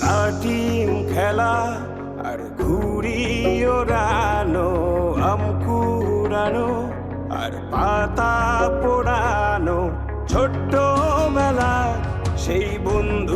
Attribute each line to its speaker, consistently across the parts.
Speaker 1: লাটিম খেলা আর ঘুড়ি ওড়ানো আম কুড়ানো আর পাতা পোড়ানো ছোট্ট মেলা সেই বন্ধু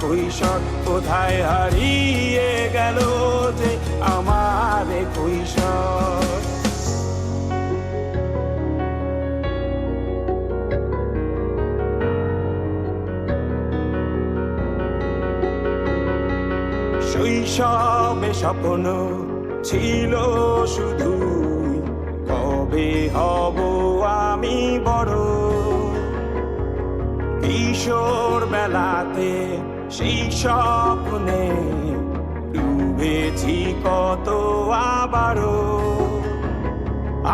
Speaker 1: কৈশোর কোথায় হারিয়ে গেল যে আমারে কৈশোর শৈশবে স্বপ্ন ছিল শুধু কবে হব আমি বড়? কিশোর বেলাতে সেই স্বপ্নে ডুবেছি কত আবারও।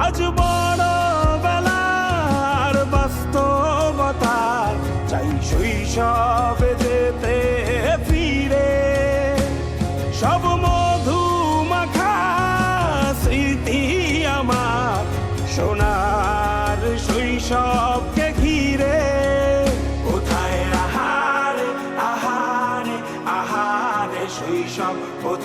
Speaker 1: আজ বড় বেলার বাস্তবতার চাই শৈশবে যেতে ফিরে। সব মধু মাখা স্মৃতি আমার সোনার